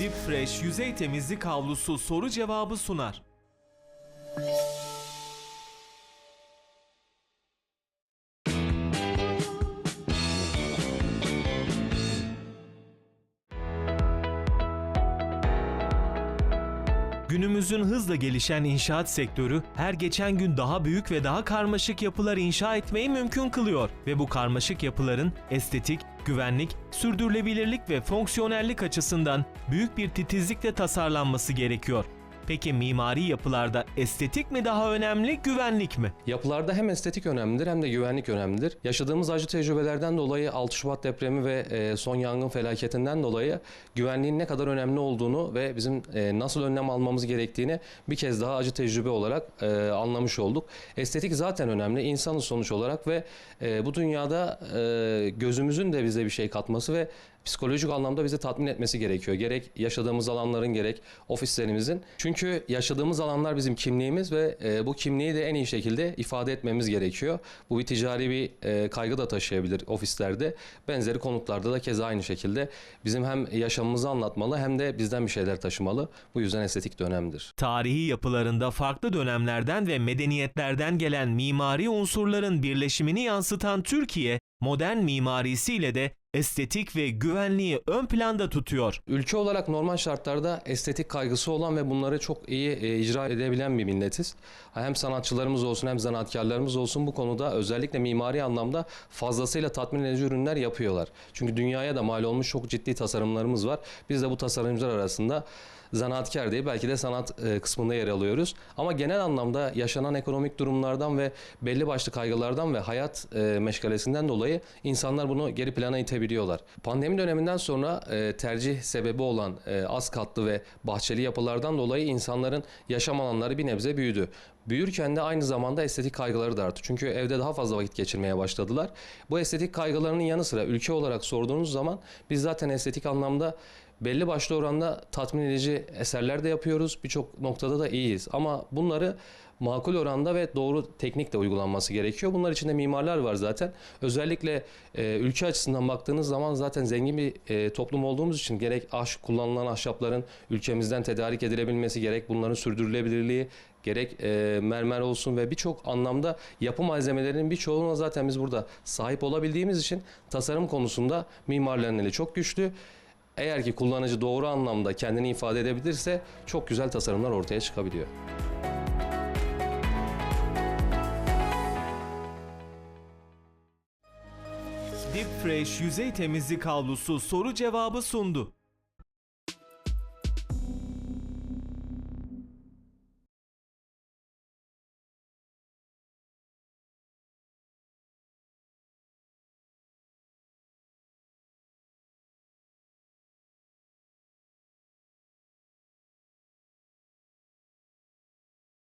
Deep Fresh yüzey temizlik havlusu soru cevabı sunar. Günümüzün hızla gelişen inşaat sektörü her geçen gün daha büyük ve daha karmaşık yapılar inşa etmeyi mümkün kılıyor ve bu karmaşık yapıların estetik, güvenlik, sürdürülebilirlik ve fonksiyonellik açısından büyük bir titizlikle tasarlanması gerekiyor. Peki mimari yapılarda estetik mi daha önemli, güvenlik mi? Yapılarda hem estetik önemlidir hem de güvenlik önemlidir. Yaşadığımız acı tecrübelerden dolayı 6 Şubat depremi ve e, son yangın felaketinden dolayı güvenliğin ne kadar önemli olduğunu ve bizim e, nasıl önlem almamız gerektiğini bir kez daha acı tecrübe olarak e, anlamış olduk. Estetik zaten önemli. İnsanız sonuç olarak ve bu dünyada gözümüzün de bize bir şey katması ve psikolojik anlamda bizi tatmin etmesi gerekiyor. Gerek yaşadığımız alanların gerek ofislerimizin. Çünkü yaşadığımız alanlar bizim kimliğimiz ve e, bu kimliği de en iyi şekilde ifade etmemiz gerekiyor. Bu bir ticari bir e, kaygı da taşıyabilir ofislerde. Benzeri konutlarda da keza aynı şekilde bizim hem yaşamımızı anlatmalı hem de bizden bir şeyler taşımalı. Bu yüzden estetik de önemlidir. Tarihi yapılarında farklı dönemlerden ve medeniyetlerden gelen mimari unsurların birleşimini yansıtan Türkiye, modern mimarisiyle de estetik ve güvenliği ön planda tutuyor. Ülke olarak normal şartlarda estetik kaygısı olan ve bunları çok iyi e, icra edebilen bir milletiz. Hem sanatçılarımız olsun hem zanaatkarlarımız olsun bu konuda özellikle mimari anlamda fazlasıyla tatmin edici ürünler yapıyorlar. Çünkü dünyaya da mal olmuş çok ciddi tasarımlarımız var. Biz de bu tasarımcılar arasında zanaatkar değil belki de sanat e, kısmında yer alıyoruz. Ama genel anlamda yaşanan ekonomik durumlardan ve belli başlı kaygılardan ve hayat e, meşgalesinden dolayı insanlar bunu geri plana itebiliyorlar. Pandemi döneminden sonra e, tercih sebebi olan az katlı ve bahçeli yapılardan dolayı insanların yaşam alanları bir nebze büyüdü. Büyürken de aynı zamanda estetik kaygıları da arttı. Çünkü evde daha fazla vakit geçirmeye başladılar. Bu estetik kaygılarının yanı sıra ülke olarak sorduğunuz zaman biz zaten estetik anlamda belli başlı oranda tatmin edici eserler de yapıyoruz. Birçok noktada da iyiyiz. Ama bunları makul oranda ve doğru teknikle uygulanması gerekiyor. Bunlar içinde mimarlar var zaten. Özellikle e, ülke açısından baktığınız zaman zaten zengin bir e, toplum olduğumuz için gerek ahş kullanılan ahşapların ülkemizden tedarik edilebilmesi, gerek bunların sürdürülebilirliği, gerek e, mermer olsun ve birçok anlamda yapı malzemelerinin birçoğuna zaten biz burada sahip olabildiğimiz için tasarım konusunda mimarların eli çok güçlü. Eğer ki kullanıcı doğru anlamda kendini ifade edebilirse çok güzel tasarımlar ortaya çıkabiliyor. Deep Fresh yüzey temizlik havlusu soru cevabı sundu.